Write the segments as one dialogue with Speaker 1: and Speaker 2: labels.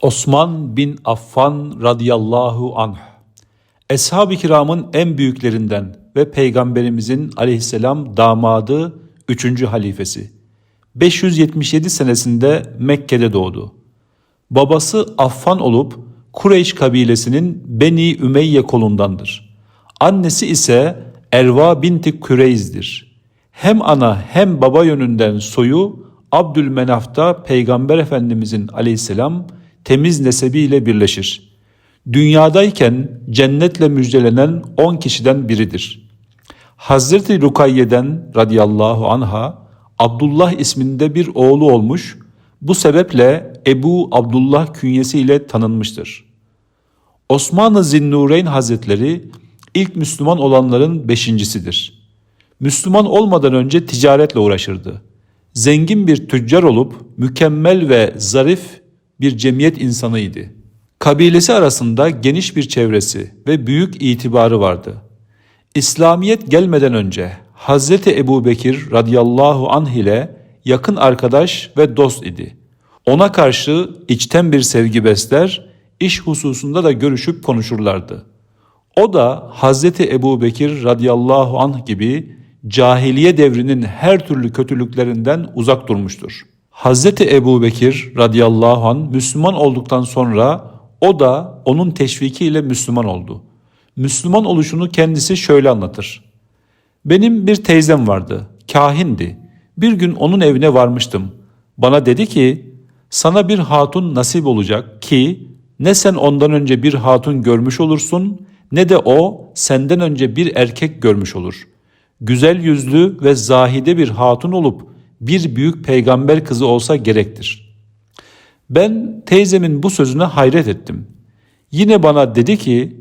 Speaker 1: Osman bin Affan radıyallahu anh Eshab-ı kiramın en büyüklerinden ve Peygamberimizin aleyhisselam damadı 3. halifesi. 577 senesinde Mekke'de doğdu. Babası Affan olup Kureyş kabilesinin Beni Ümeyye kolundandır. Annesi ise Erva binti Küreyz'dir. Hem ana hem baba yönünden soyu Abdülmenaf'ta Peygamber Efendimizin aleyhisselam temiz nesebiyle birleşir. Dünyadayken cennetle müjdelenen 10 kişiden biridir. Hazreti Rukayye'den radıyallahu anha Abdullah isminde bir oğlu olmuş, bu sebeple Ebu Abdullah künyesiyle tanınmıştır. Osman-ı Zinnureyn Hazretleri ilk Müslüman olanların beşincisidir. Müslüman olmadan önce ticaretle uğraşırdı. Zengin bir tüccar olup mükemmel ve zarif bir cemiyet insanıydı. Kabilesi arasında geniş bir çevresi ve büyük itibarı vardı. İslamiyet gelmeden önce Hazreti Ebu Bekir radıyallahu anh ile yakın arkadaş ve dost idi. Ona karşı içten bir sevgi besler, iş hususunda da görüşüp konuşurlardı. O da Hazreti Ebu Bekir radıyallahu anh gibi cahiliye devrinin her türlü kötülüklerinden uzak durmuştur. Hazreti Ebu Bekir radıyallahu anh Müslüman olduktan sonra o da onun teşvikiyle Müslüman oldu. Müslüman oluşunu kendisi şöyle anlatır. Benim bir teyzem vardı, kahindi. Bir gün onun evine varmıştım. Bana dedi ki, sana bir hatun nasip olacak ki ne sen ondan önce bir hatun görmüş olursun ne de o senden önce bir erkek görmüş olur. Güzel yüzlü ve zahide bir hatun olup bir büyük peygamber kızı olsa gerektir. Ben teyzemin bu sözüne hayret ettim. Yine bana dedi ki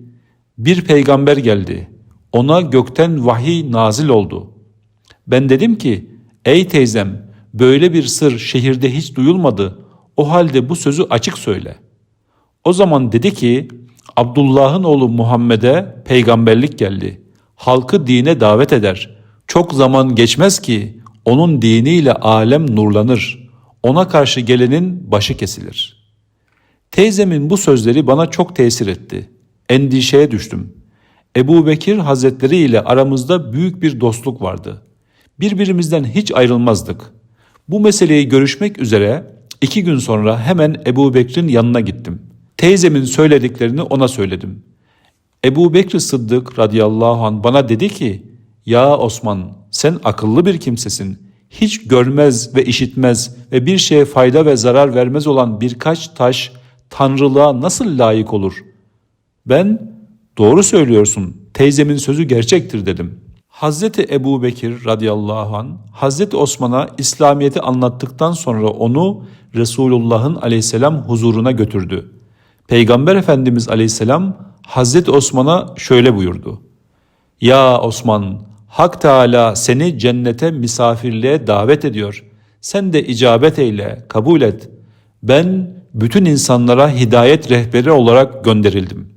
Speaker 1: bir peygamber geldi. Ona gökten vahiy nazil oldu. Ben dedim ki ey teyzem böyle bir sır şehirde hiç duyulmadı. O halde bu sözü açık söyle. O zaman dedi ki Abdullah'ın oğlu Muhammed'e peygamberlik geldi. Halkı dine davet eder. Çok zaman geçmez ki onun diniyle alem nurlanır. Ona karşı gelenin başı kesilir. Teyzemin bu sözleri bana çok tesir etti. Endişeye düştüm. Ebu Bekir Hazretleri ile aramızda büyük bir dostluk vardı. Birbirimizden hiç ayrılmazdık. Bu meseleyi görüşmek üzere iki gün sonra hemen Ebu Bekir'in yanına gittim. Teyzemin söylediklerini ona söyledim. Ebu Bekir Sıddık radıyallahu an bana dedi ki, ya Osman sen akıllı bir kimsesin. Hiç görmez ve işitmez ve bir şeye fayda ve zarar vermez olan birkaç taş tanrılığa nasıl layık olur? Ben doğru söylüyorsun teyzemin sözü gerçektir dedim. Hazreti Ebu Bekir radıyallahu an Hazreti Osman'a İslamiyet'i anlattıktan sonra onu Resulullah'ın aleyhisselam huzuruna götürdü. Peygamber Efendimiz aleyhisselam Hazreti Osman'a şöyle buyurdu. Ya Osman, Hak Teala seni cennete misafirliğe davet ediyor. Sen de icabet eyle, kabul et. Ben bütün insanlara hidayet rehberi olarak gönderildim.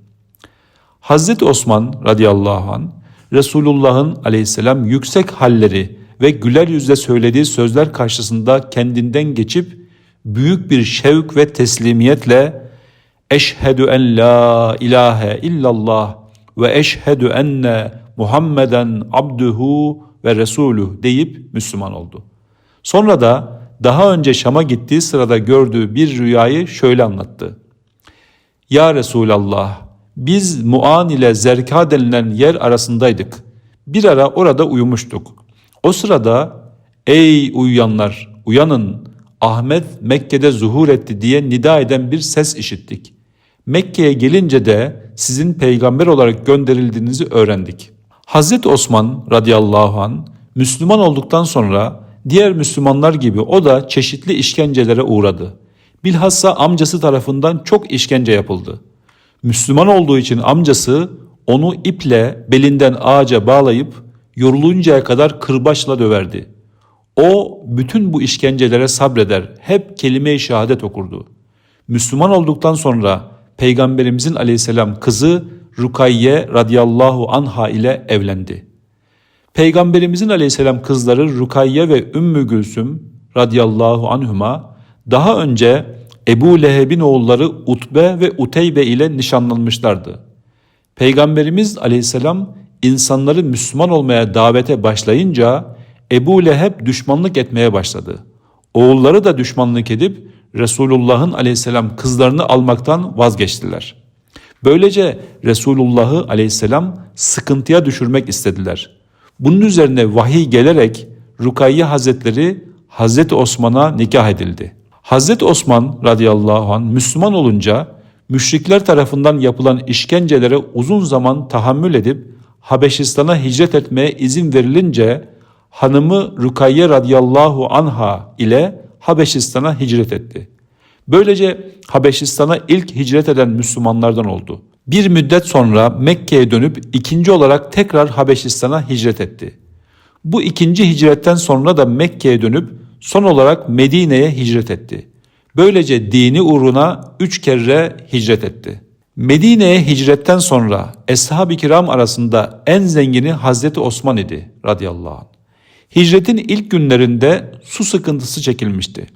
Speaker 1: Hazreti Osman radıyallahu an Resulullah'ın aleyhisselam yüksek halleri ve güler yüzle söylediği sözler karşısında kendinden geçip büyük bir şevk ve teslimiyetle Eşhedü en la ilahe illallah ve eşhedü enne Muhammeden abduhu ve resuluh deyip Müslüman oldu. Sonra da daha önce Şam'a gittiği sırada gördüğü bir rüyayı şöyle anlattı. Ya Resulallah biz Muan ile Zerka denilen yer arasındaydık. Bir ara orada uyumuştuk. O sırada ey uyuyanlar uyanın Ahmet Mekke'de zuhur etti diye nida eden bir ses işittik. Mekke'ye gelince de sizin peygamber olarak gönderildiğinizi öğrendik. Hazreti Osman radıyallahu an Müslüman olduktan sonra diğer Müslümanlar gibi o da çeşitli işkencelere uğradı. Bilhassa amcası tarafından çok işkence yapıldı. Müslüman olduğu için amcası onu iple belinden ağaca bağlayıp yoruluncaya kadar kırbaçla döverdi. O bütün bu işkencelere sabreder, hep kelime-i şehadet okurdu. Müslüman olduktan sonra Peygamberimizin aleyhisselam kızı Rukayye radıyallahu anha ile evlendi. Peygamberimizin aleyhisselam kızları Rukayye ve Ümmü Gülsüm radıyallahu anhuma daha önce Ebu Leheb'in oğulları Utbe ve Uteybe ile nişanlanmışlardı. Peygamberimiz aleyhisselam insanları Müslüman olmaya davete başlayınca Ebu Leheb düşmanlık etmeye başladı. Oğulları da düşmanlık edip Resulullah'ın aleyhisselam kızlarını almaktan vazgeçtiler. Böylece Resulullah'ı aleyhisselam sıkıntıya düşürmek istediler. Bunun üzerine vahiy gelerek Rukayye Hazretleri Hazreti Osman'a nikah edildi. Hazreti Osman radıyallahu an Müslüman olunca müşrikler tarafından yapılan işkencelere uzun zaman tahammül edip Habeşistan'a hicret etmeye izin verilince hanımı Rukayye radıyallahu anha ile Habeşistan'a hicret etti. Böylece Habeşistan'a ilk hicret eden Müslümanlardan oldu. Bir müddet sonra Mekke'ye dönüp ikinci olarak tekrar Habeşistan'a hicret etti. Bu ikinci hicretten sonra da Mekke'ye dönüp son olarak Medine'ye hicret etti. Böylece dini uğruna üç kere hicret etti. Medine'ye hicretten sonra Eshab-ı Kiram arasında en zengini Hazreti Osman idi radıyallahu anh. Hicretin ilk günlerinde su sıkıntısı çekilmişti.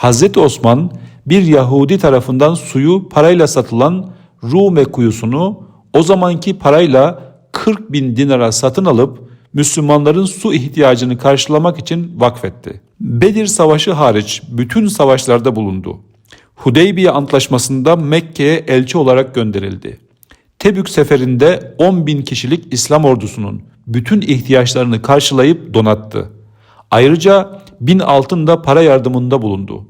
Speaker 1: Hazreti Osman bir Yahudi tarafından suyu parayla satılan Rume kuyusunu o zamanki parayla 40 bin dinara satın alıp Müslümanların su ihtiyacını karşılamak için vakfetti. Bedir Savaşı hariç bütün savaşlarda bulundu. Hudeybiye Antlaşması'nda Mekke'ye elçi olarak gönderildi. Tebük seferinde 10 bin kişilik İslam ordusunun bütün ihtiyaçlarını karşılayıp donattı. Ayrıca bin altın da para yardımında bulundu.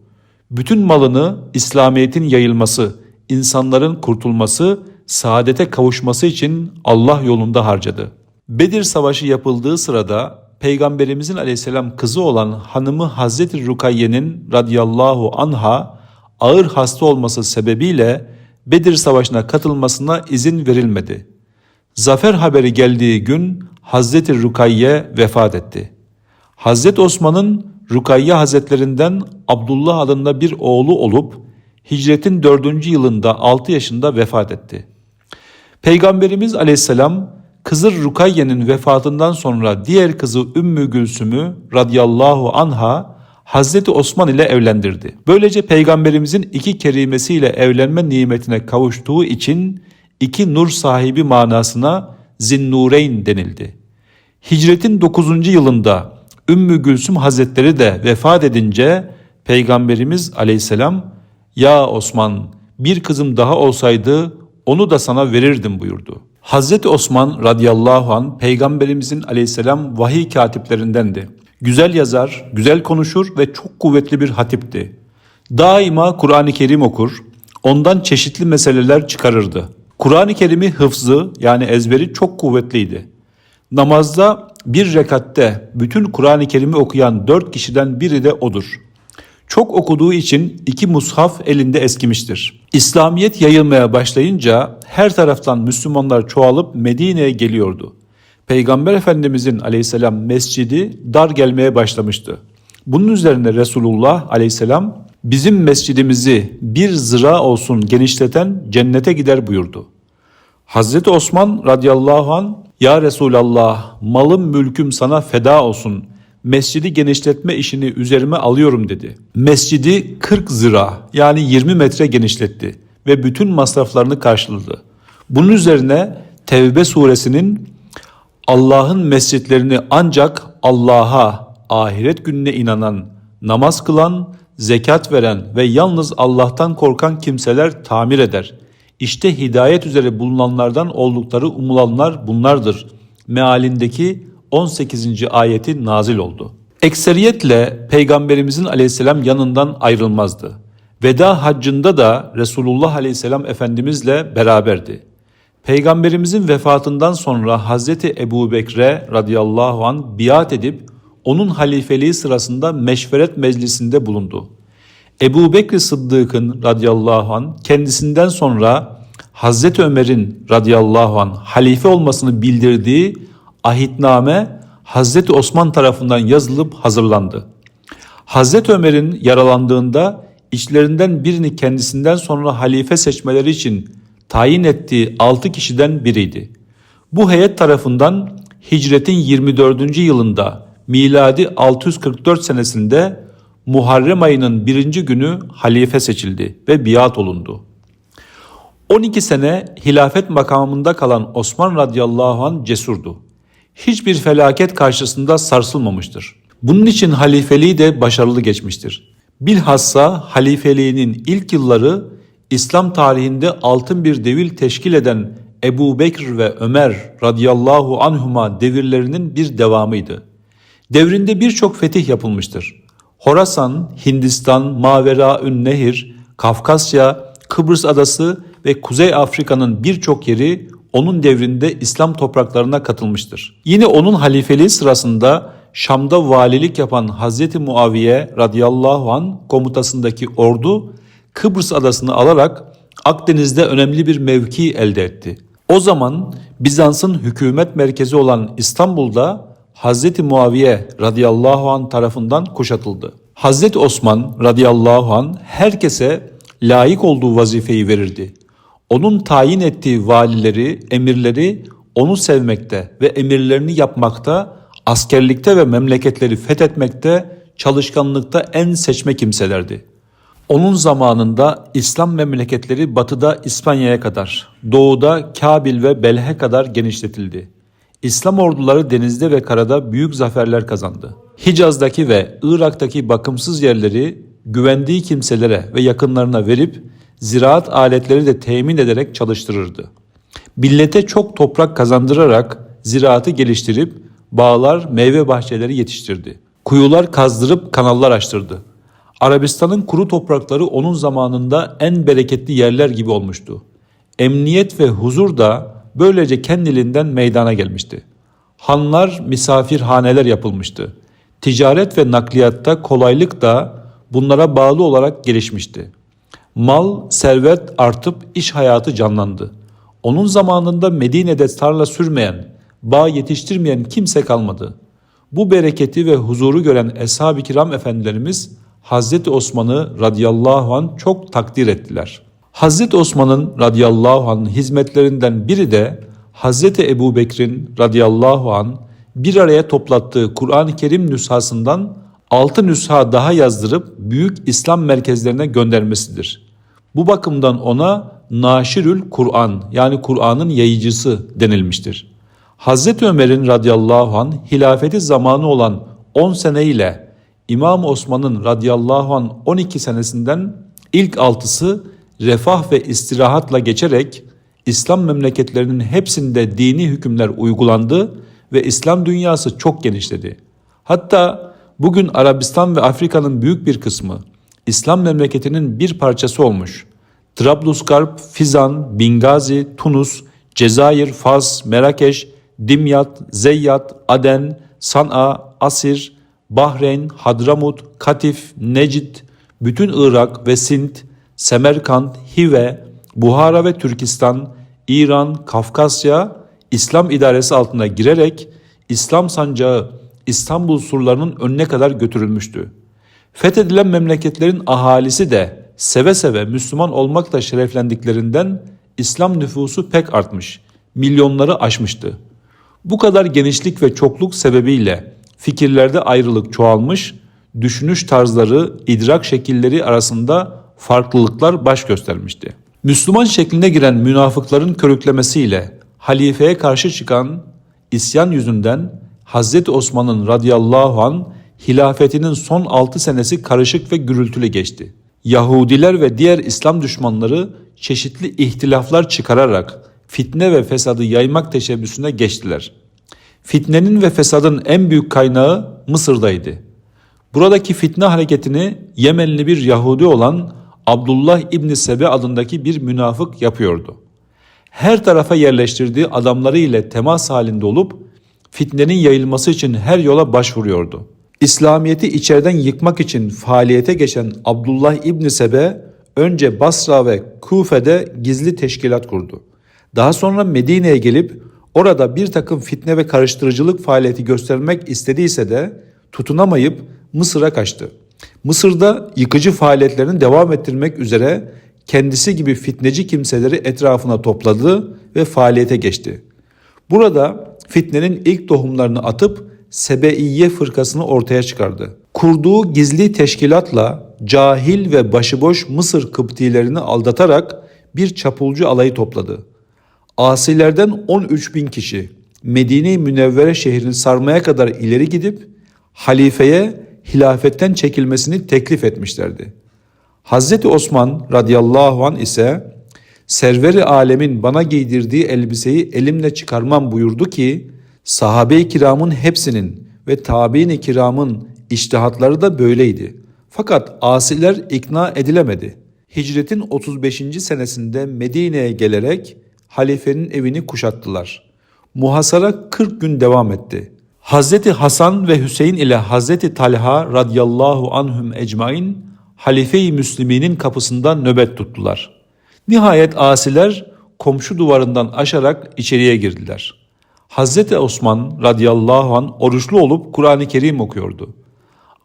Speaker 1: Bütün malını İslamiyet'in yayılması, insanların kurtulması, saadete kavuşması için Allah yolunda harcadı. Bedir Savaşı yapıldığı sırada Peygamberimizin aleyhisselam kızı olan hanımı Hazreti Rukayye'nin radıyallahu anha ağır hasta olması sebebiyle Bedir Savaşı'na katılmasına izin verilmedi. Zafer haberi geldiği gün Hazreti Rukayye vefat etti. Hazreti Osman'ın Rukayye Hazretlerinden Abdullah adında bir oğlu olup hicretin dördüncü yılında 6 yaşında vefat etti. Peygamberimiz aleyhisselam Kızır Rukayye'nin vefatından sonra diğer kızı Ümmü Gülsüm'ü radıyallahu anha Hazreti Osman ile evlendirdi. Böylece peygamberimizin iki kerimesiyle evlenme nimetine kavuştuğu için iki nur sahibi manasına Zinnureyn denildi. Hicretin 9. yılında Ümmü Gülsüm Hazretleri de vefat edince Peygamberimiz aleyhisselam ya Osman bir kızım daha olsaydı onu da sana verirdim buyurdu. Hazreti Osman radıyallahu an peygamberimizin aleyhisselam vahiy katiplerindendi. Güzel yazar, güzel konuşur ve çok kuvvetli bir hatipti. Daima Kur'an-ı Kerim okur, ondan çeşitli meseleler çıkarırdı. Kur'an-ı Kerim'i hıfzı yani ezberi çok kuvvetliydi. Namazda bir rekatte bütün Kur'an-ı Kerim'i okuyan dört kişiden biri de odur. Çok okuduğu için iki mushaf elinde eskimiştir. İslamiyet yayılmaya başlayınca her taraftan Müslümanlar çoğalıp Medine'ye geliyordu. Peygamber Efendimizin aleyhisselam mescidi dar gelmeye başlamıştı. Bunun üzerine Resulullah aleyhisselam bizim mescidimizi bir zıra olsun genişleten cennete gider buyurdu. Hazreti Osman radıyallahu an ya Resulallah malım mülküm sana feda olsun mescidi genişletme işini üzerime alıyorum dedi. Mescidi 40 zira yani 20 metre genişletti ve bütün masraflarını karşıladı. Bunun üzerine Tevbe suresinin Allah'ın mescitlerini ancak Allah'a, ahiret gününe inanan, namaz kılan, zekat veren ve yalnız Allah'tan korkan kimseler tamir eder. İşte hidayet üzere bulunanlardan oldukları umulanlar bunlardır. Mealindeki 18. ayeti nazil oldu. Ekseriyetle Peygamberimizin aleyhisselam yanından ayrılmazdı. Veda haccında da Resulullah aleyhisselam Efendimizle beraberdi. Peygamberimizin vefatından sonra Hazreti Ebu Bekre radıyallahu an biat edip onun halifeliği sırasında meşveret meclisinde bulundu. Ebu Bekri Sıddık'ın radıyallahu an kendisinden sonra Hazreti Ömer'in radıyallahu an halife olmasını bildirdiği ahitname Hazreti Osman tarafından yazılıp hazırlandı. Hazreti Ömer'in yaralandığında içlerinden birini kendisinden sonra halife seçmeleri için tayin ettiği 6 kişiden biriydi. Bu heyet tarafından hicretin 24. yılında miladi 644 senesinde Muharrem ayının birinci günü halife seçildi ve biat olundu. 12 sene hilafet makamında kalan Osman radıyallahu an cesurdu. Hiçbir felaket karşısında sarsılmamıştır. Bunun için halifeliği de başarılı geçmiştir. Bilhassa halifeliğinin ilk yılları İslam tarihinde altın bir devir teşkil eden Ebu Bekir ve Ömer radıyallahu anhuma devirlerinin bir devamıydı. Devrinde birçok fetih yapılmıştır. Horasan, Hindistan, Maveraün Nehir, Kafkasya, Kıbrıs adası ve Kuzey Afrika'nın birçok yeri onun devrinde İslam topraklarına katılmıştır. Yine onun halifeliği sırasında Şam'da valilik yapan Hazreti Muaviye radıyallahu an komutasındaki ordu Kıbrıs adasını alarak Akdeniz'de önemli bir mevki elde etti. O zaman Bizans'ın hükümet merkezi olan İstanbul'da Hazreti Muaviye radıyallahu an tarafından kuşatıldı. Hazreti Osman radıyallahu an herkese layık olduğu vazifeyi verirdi. Onun tayin ettiği valileri, emirleri onu sevmekte ve emirlerini yapmakta, askerlikte ve memleketleri fethetmekte, çalışkanlıkta en seçme kimselerdi. Onun zamanında İslam memleketleri batıda İspanya'ya kadar, doğuda Kabil ve Belh'e kadar genişletildi. İslam orduları denizde ve karada büyük zaferler kazandı. Hicaz'daki ve Irak'taki bakımsız yerleri güvendiği kimselere ve yakınlarına verip ziraat aletleri de temin ederek çalıştırırdı. Millete çok toprak kazandırarak ziraatı geliştirip bağlar, meyve bahçeleri yetiştirdi. Kuyular kazdırıp kanallar açtırdı. Arabistan'ın kuru toprakları onun zamanında en bereketli yerler gibi olmuştu. Emniyet ve huzur da böylece kendiliğinden meydana gelmişti. Hanlar, misafirhaneler yapılmıştı. Ticaret ve nakliyatta kolaylık da bunlara bağlı olarak gelişmişti. Mal, servet artıp iş hayatı canlandı. Onun zamanında Medine'de tarla sürmeyen, bağ yetiştirmeyen kimse kalmadı. Bu bereketi ve huzuru gören Eshab-ı Kiram efendilerimiz Hazreti Osman'ı radıyallahu an çok takdir ettiler. Hazreti Osman'ın radıyallahu an hizmetlerinden biri de Hazreti Ebu Bekir'in radıyallahu an bir araya toplattığı Kur'an-ı Kerim nüshasından altı nüsha daha yazdırıp büyük İslam merkezlerine göndermesidir. Bu bakımdan ona Naşirül Kur'an yani Kur'an'ın yayıcısı denilmiştir. Hazreti Ömer'in radıyallahu an hilafeti zamanı olan 10 sene ile İmam Osman'ın radıyallahu an 12 senesinden ilk altısı refah ve istirahatla geçerek İslam memleketlerinin hepsinde dini hükümler uygulandı ve İslam dünyası çok genişledi. Hatta bugün Arabistan ve Afrika'nın büyük bir kısmı İslam memleketinin bir parçası olmuş. Trablusgarp, Fizan, Bingazi, Tunus, Cezayir, Fas, Merakeş, Dimyat, Zeyyat, Aden, San'a, Asir, Bahreyn, Hadramut, Katif, Necid, bütün Irak ve Sint, Semerkant, Hive, Buhara ve Türkistan, İran, Kafkasya, İslam idaresi altına girerek İslam sancağı İstanbul surlarının önüne kadar götürülmüştü. Fethedilen memleketlerin ahalisi de seve seve Müslüman olmakla şereflendiklerinden İslam nüfusu pek artmış, milyonları aşmıştı. Bu kadar genişlik ve çokluk sebebiyle fikirlerde ayrılık çoğalmış, düşünüş tarzları, idrak şekilleri arasında farklılıklar baş göstermişti. Müslüman şekline giren münafıkların körüklemesiyle halifeye karşı çıkan isyan yüzünden Hazreti Osman'ın radıyallahu an hilafetinin son 6 senesi karışık ve gürültülü geçti. Yahudiler ve diğer İslam düşmanları çeşitli ihtilaflar çıkararak fitne ve fesadı yaymak teşebbüsüne geçtiler. Fitnenin ve fesadın en büyük kaynağı Mısır'daydı. Buradaki fitne hareketini Yemenli bir Yahudi olan Abdullah İbni Sebe adındaki bir münafık yapıyordu. Her tarafa yerleştirdiği adamları ile temas halinde olup fitnenin yayılması için her yola başvuruyordu. İslamiyet'i içeriden yıkmak için faaliyete geçen Abdullah İbni Sebe önce Basra ve Kufe'de gizli teşkilat kurdu. Daha sonra Medine'ye gelip orada bir takım fitne ve karıştırıcılık faaliyeti göstermek istediyse de tutunamayıp Mısır'a kaçtı. Mısır'da yıkıcı faaliyetlerini devam ettirmek üzere kendisi gibi fitneci kimseleri etrafına topladı ve faaliyete geçti. Burada fitnenin ilk tohumlarını atıp Sebeiye fırkasını ortaya çıkardı. kurduğu gizli teşkilatla cahil ve başıboş Mısır Kıptilerini aldatarak bir çapulcu alayı topladı. Asilerden 13 bin kişi Medine-i Münevvere şehrini sarmaya kadar ileri gidip halifeye hilafetten çekilmesini teklif etmişlerdi. Hazreti Osman radıyallahu an ise serveri alemin bana giydirdiği elbiseyi elimle çıkarmam buyurdu ki sahabe-i kiramın hepsinin ve tabi'in-i kiramın iştihatları da böyleydi. Fakat asiler ikna edilemedi. Hicretin 35. senesinde Medine'ye gelerek halifenin evini kuşattılar. Muhasara 40 gün devam etti. Hazreti Hasan ve Hüseyin ile Hazreti Talha radıyallahu anhum ecmain halife-i Müslümin'in kapısında nöbet tuttular. Nihayet asiler komşu duvarından aşarak içeriye girdiler. Hazreti Osman radıyallahu an oruçlu olup Kur'an-ı Kerim okuyordu.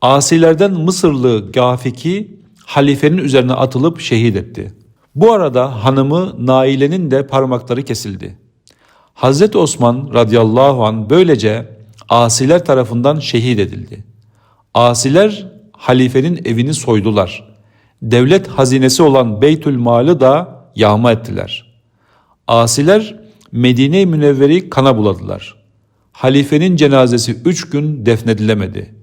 Speaker 1: Asilerden Mısırlı Gafiki halifenin üzerine atılıp şehit etti. Bu arada hanımı Naile'nin de parmakları kesildi. Hazreti Osman radıyallahu an böylece asiler tarafından şehit edildi. Asiler halifenin evini soydular. Devlet hazinesi olan Beytül Mal'ı da yağma ettiler. Asiler Medine-i Münevveri kana buladılar. Halifenin cenazesi üç gün defnedilemedi.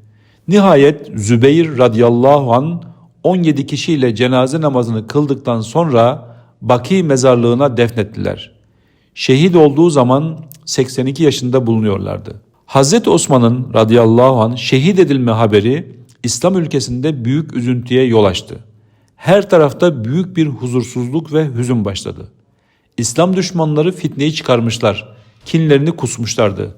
Speaker 1: Nihayet Zübeyir radıyallahu an 17 kişiyle cenaze namazını kıldıktan sonra Baki mezarlığına defnettiler. Şehit olduğu zaman 82 yaşında bulunuyorlardı. Hazreti Osman'ın radıyallahu an şehit edilme haberi İslam ülkesinde büyük üzüntüye yol açtı. Her tarafta büyük bir huzursuzluk ve hüzün başladı. İslam düşmanları fitneyi çıkarmışlar, kinlerini kusmuşlardı.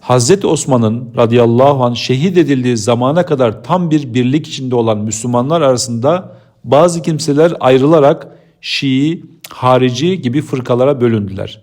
Speaker 1: Hazreti Osman'ın radıyallahu an şehit edildiği zamana kadar tam bir birlik içinde olan Müslümanlar arasında bazı kimseler ayrılarak Şii, harici gibi fırkalara bölündüler.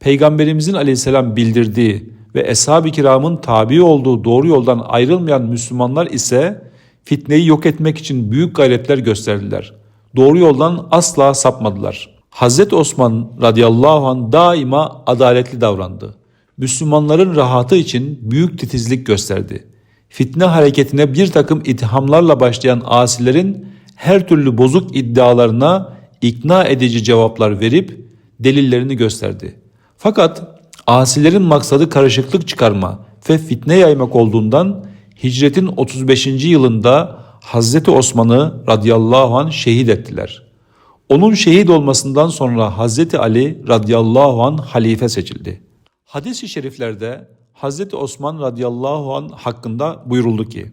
Speaker 1: Peygamberimizin aleyhisselam bildirdiği ve eshab-ı kiramın tabi olduğu doğru yoldan ayrılmayan Müslümanlar ise fitneyi yok etmek için büyük gayretler gösterdiler. Doğru yoldan asla sapmadılar. Hazreti Osman radıyallahu an daima adaletli davrandı. Müslümanların rahatı için büyük titizlik gösterdi. Fitne hareketine bir takım ithamlarla başlayan asilerin her türlü bozuk iddialarına ikna edici cevaplar verip delillerini gösterdi. Fakat asilerin maksadı karışıklık çıkarma ve fitne yaymak olduğundan hicretin 35. yılında Hazreti Osman'ı radıyallahu an şehit ettiler. Onun şehit olmasından sonra Hazreti Ali radıyallahu an halife seçildi. Hadis-i şeriflerde Hazreti Osman radıyallahu an hakkında buyuruldu ki,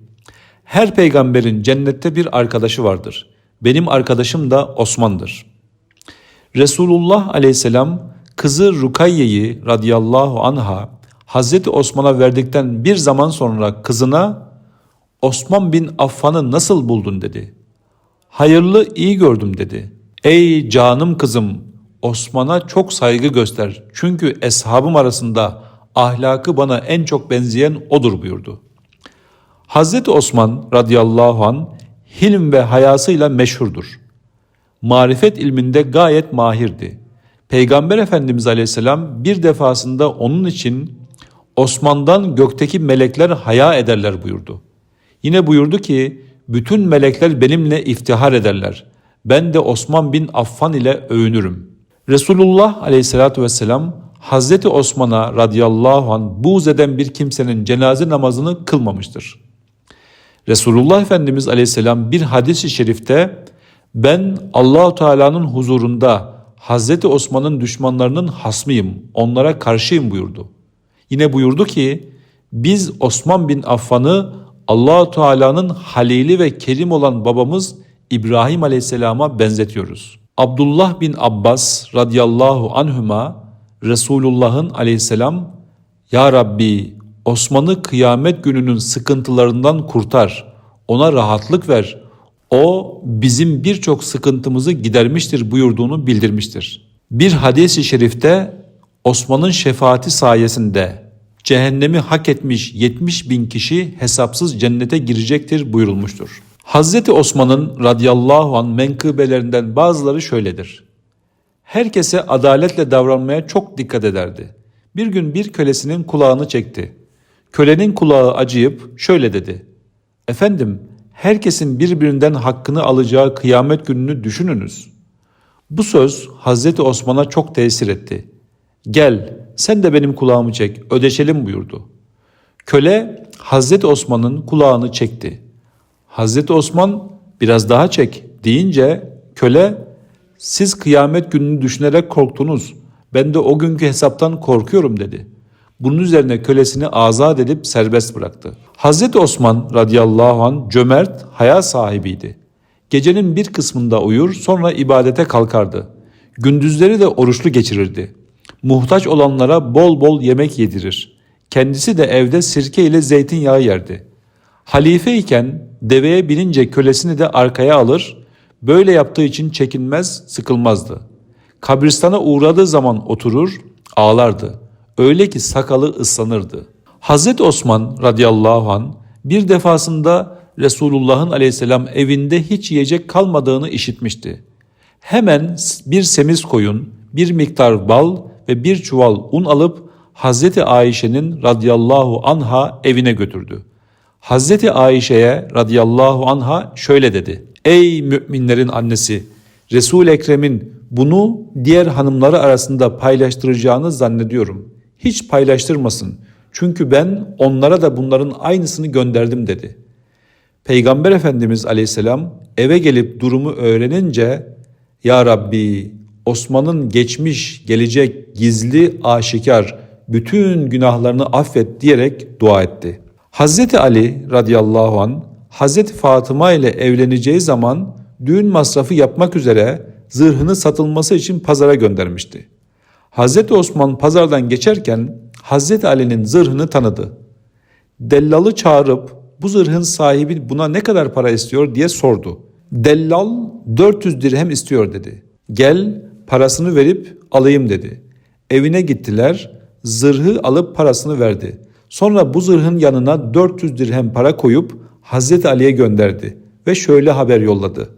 Speaker 1: her peygamberin cennette bir arkadaşı vardır. Benim arkadaşım da Osman'dır. Resulullah aleyhisselam kızı Rukayye'yi radıyallahu anha Hazreti Osman'a verdikten bir zaman sonra kızına Osman bin Affan'ı nasıl buldun dedi. Hayırlı iyi gördüm dedi. Ey canım kızım Osman'a çok saygı göster çünkü eshabım arasında ahlakı bana en çok benzeyen odur buyurdu. Hazreti Osman radıyallahu an hilm ve hayasıyla meşhurdur. Marifet ilminde gayet mahirdi. Peygamber Efendimiz Aleyhisselam bir defasında onun için Osman'dan gökteki melekler haya ederler buyurdu. Yine buyurdu ki bütün melekler benimle iftihar ederler. Ben de Osman bin Affan ile övünürüm. Resulullah Aleyhisselatü Vesselam Hazreti Osman'a radıyallahu an buğz eden bir kimsenin cenaze namazını kılmamıştır. Resulullah Efendimiz Aleyhisselam bir hadis-i şerifte ben Allahu Teala'nın huzurunda Hazreti Osman'ın düşmanlarının hasmıyım, onlara karşıyım buyurdu. Yine buyurdu ki biz Osman bin Affan'ı Allahu Teala'nın halili ve kerim olan babamız İbrahim Aleyhisselam'a benzetiyoruz. Abdullah bin Abbas radıyallahu anhüma Resulullah'ın aleyhisselam Ya Rabbi Osman'ı kıyamet gününün sıkıntılarından kurtar, ona rahatlık ver, o bizim birçok sıkıntımızı gidermiştir buyurduğunu bildirmiştir. Bir hadis-i şerifte Osman'ın şefaati sayesinde cehennemi hak etmiş 70 bin kişi hesapsız cennete girecektir buyurulmuştur. Hazreti Osman'ın radıyallahu an menkıbelerinden bazıları şöyledir. Herkese adaletle davranmaya çok dikkat ederdi. Bir gün bir kölesinin kulağını çekti. Kölenin kulağı acıyıp şöyle dedi. Efendim, herkesin birbirinden hakkını alacağı kıyamet gününü düşününüz. Bu söz Hazreti Osman'a çok tesir etti. Gel, sen de benim kulağımı çek, ödeşelim buyurdu. Köle Hazreti Osman'ın kulağını çekti. Hazreti Osman biraz daha çek deyince köle siz kıyamet gününü düşünerek korktunuz. Ben de o günkü hesaptan korkuyorum dedi. Bunun üzerine kölesini azat edip serbest bıraktı. Hazreti Osman radıyallahu an cömert, haya sahibiydi. Gecenin bir kısmında uyur sonra ibadete kalkardı. Gündüzleri de oruçlu geçirirdi. Muhtaç olanlara bol bol yemek yedirir. Kendisi de evde sirke ile zeytinyağı yerdi. Halife iken deveye binince kölesini de arkaya alır, böyle yaptığı için çekinmez, sıkılmazdı. Kabristana uğradığı zaman oturur, ağlardı. Öyle ki sakalı ıslanırdı. Hazreti Osman radıyallahu an bir defasında Resulullah'ın aleyhisselam evinde hiç yiyecek kalmadığını işitmişti. Hemen bir semiz koyun, bir miktar bal ve bir çuval un alıp Hazreti Ayşe'nin radıyallahu anha evine götürdü. Hazreti Ayşe'ye radıyallahu anha şöyle dedi. Ey müminlerin annesi! resul Ekrem'in bunu diğer hanımları arasında paylaştıracağını zannediyorum. Hiç paylaştırmasın. Çünkü ben onlara da bunların aynısını gönderdim dedi. Peygamber Efendimiz aleyhisselam eve gelip durumu öğrenince Ya Rabbi Osman'ın geçmiş, gelecek, gizli, aşikar bütün günahlarını affet diyerek dua etti. Hazreti Ali radıyallahu an Hazreti Fatıma ile evleneceği zaman düğün masrafı yapmak üzere zırhını satılması için pazara göndermişti. Hazreti Osman pazardan geçerken Hazreti Ali'nin zırhını tanıdı. Dellalı çağırıp bu zırhın sahibi buna ne kadar para istiyor diye sordu. Dellal 400 dirhem istiyor dedi. Gel parasını verip alayım dedi. Evine gittiler. Zırhı alıp parasını verdi. Sonra bu zırhın yanına 400 dirhem para koyup Hazreti Ali'ye gönderdi ve şöyle haber yolladı.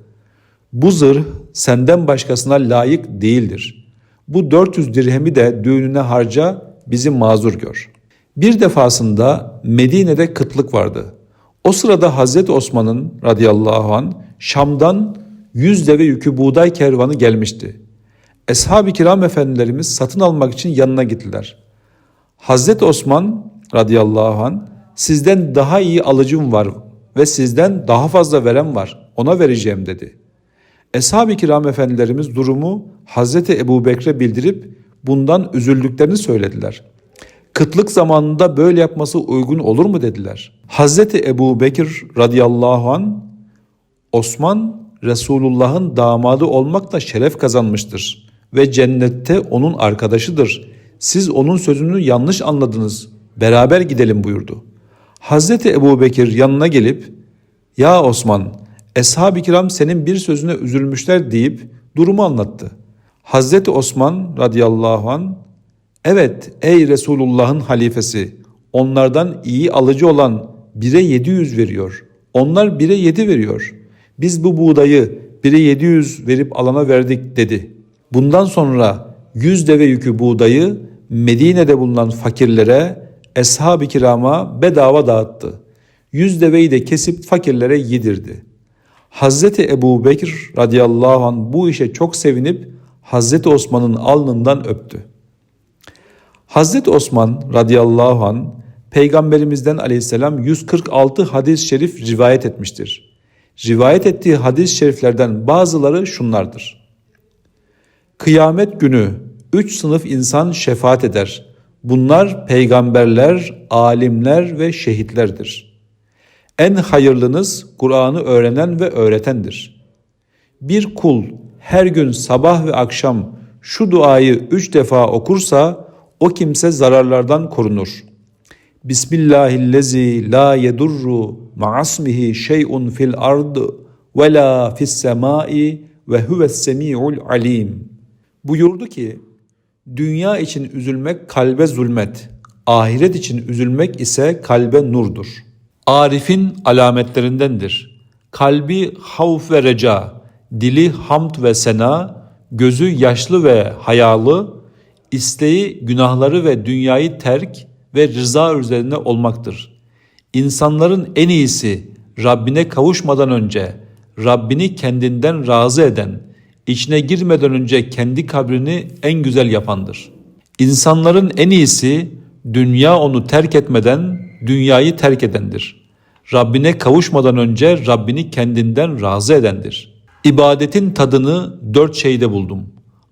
Speaker 1: Bu zırh senden başkasına layık değildir. Bu 400 dirhemi de düğününe harca bizi mazur gör. Bir defasında Medine'de kıtlık vardı. O sırada Hazreti Osman'ın radıyallahu an Şam'dan yüz deve yükü buğday kervanı gelmişti. Eshab-ı kiram efendilerimiz satın almak için yanına gittiler. Hazreti Osman radıyallahu an sizden daha iyi alıcım var ve sizden daha fazla veren var ona vereceğim dedi. Eshab-ı kiram efendilerimiz durumu Hazreti Ebu Bekre bildirip bundan üzüldüklerini söylediler. Kıtlık zamanında böyle yapması uygun olur mu dediler. Hazreti Ebu Bekir radıyallahu an Osman Resulullah'ın damadı olmakla şeref kazanmıştır ve cennette onun arkadaşıdır. Siz onun sözünü yanlış anladınız. Beraber gidelim buyurdu. Hazreti Ebu Bekir yanına gelip ya Osman Eshab-ı kiram senin bir sözüne üzülmüşler deyip durumu anlattı. Hazreti Osman radıyallahu an evet ey Resulullah'ın halifesi onlardan iyi alıcı olan bire 700 veriyor. Onlar bire 7 veriyor. Biz bu buğdayı bire 700 verip alana verdik dedi. Bundan sonra 100 deve yükü buğdayı Medine'de bulunan fakirlere, eshab-ı kirama bedava dağıttı. Yüz deveyi de kesip fakirlere yedirdi. Hazreti Ebu Bekir radıyallahu anh bu işe çok sevinip Hazreti Osman'ın alnından öptü. Hazreti Osman radıyallahu an Peygamberimizden aleyhisselam 146 hadis-i şerif rivayet etmiştir. Rivayet ettiği hadis-i şeriflerden bazıları şunlardır. Kıyamet günü üç sınıf insan şefaat eder. Bunlar peygamberler, alimler ve şehitlerdir. En hayırlınız Kur'an'ı öğrenen ve öğretendir. Bir kul her gün sabah ve akşam şu duayı üç defa okursa o kimse zararlardan korunur. Bismillahillezi la yedurru ma'asmihi şey'un fil ard ve la fis semai ve huves semi'ul alim. Buyurdu ki dünya için üzülmek kalbe zulmet, ahiret için üzülmek ise kalbe nurdur. Arif'in alametlerindendir. Kalbi havf ve reca, dili hamd ve sena, gözü yaşlı ve hayalı, isteği günahları ve dünyayı terk ve rıza üzerine olmaktır. İnsanların en iyisi Rabbine kavuşmadan önce Rabbini kendinden razı eden, içine girmeden önce kendi kabrini en güzel yapandır. İnsanların en iyisi dünya onu terk etmeden dünyayı terk edendir. Rabbine kavuşmadan önce Rabbini kendinden razı edendir. İbadetin tadını dört şeyde buldum.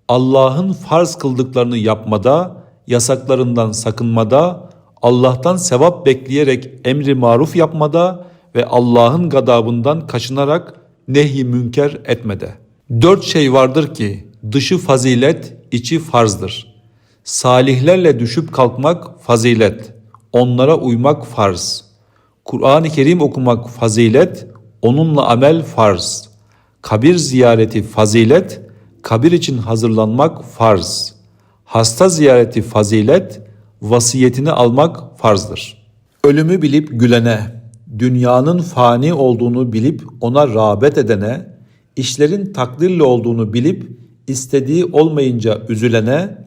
Speaker 1: Allah'ın farz kıldıklarını yapmada, yasaklarından sakınmada, Allah'tan sevap bekleyerek emri maruf yapmada ve Allah'ın gadabından kaçınarak nehi münker etmede. Dört şey vardır ki dışı fazilet, içi farzdır. Salihlerle düşüp kalkmak fazilet, onlara uymak farz. Kur'an-ı Kerim okumak fazilet, onunla amel farz. Kabir ziyareti fazilet, kabir için hazırlanmak farz. Hasta ziyareti fazilet, vasiyetini almak farzdır. Ölümü bilip gülene, dünyanın fani olduğunu bilip ona rağbet edene, işlerin takdirli olduğunu bilip istediği olmayınca üzülene,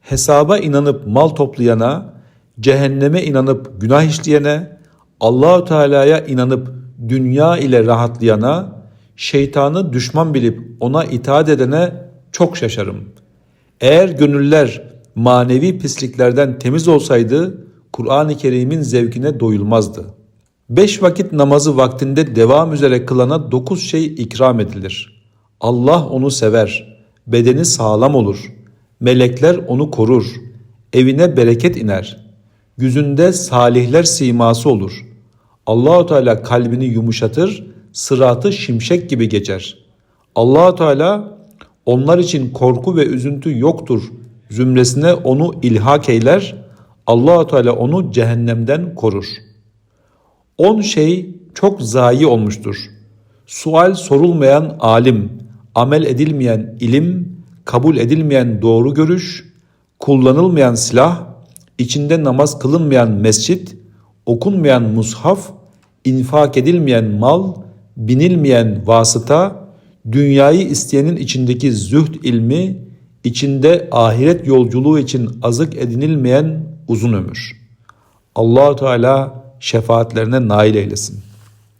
Speaker 1: hesaba inanıp mal toplayana, cehenneme inanıp günah işleyene, Allahu Teala'ya inanıp dünya ile rahatlayana, şeytanı düşman bilip ona itaat edene çok şaşarım. Eğer gönüller manevi pisliklerden temiz olsaydı Kur'an-ı Kerim'in zevkine doyulmazdı. Beş vakit namazı vaktinde devam üzere kılana dokuz şey ikram edilir. Allah onu sever, bedeni sağlam olur, melekler onu korur, evine bereket iner, yüzünde salihler siması olur. Allahu Teala kalbini yumuşatır, sıratı şimşek gibi geçer. Allahu Teala onlar için korku ve üzüntü yoktur zümresine onu ilhak eyler. Allahu Teala onu cehennemden korur. On şey çok zayi olmuştur. Sual sorulmayan alim, amel edilmeyen ilim, kabul edilmeyen doğru görüş, kullanılmayan silah, içinde namaz kılınmayan mescit, okunmayan mushaf, infak edilmeyen mal, binilmeyen vasıta, dünyayı isteyenin içindeki zühd ilmi, içinde ahiret yolculuğu için azık edinilmeyen uzun ömür. Allahu Teala şefaatlerine nail eylesin.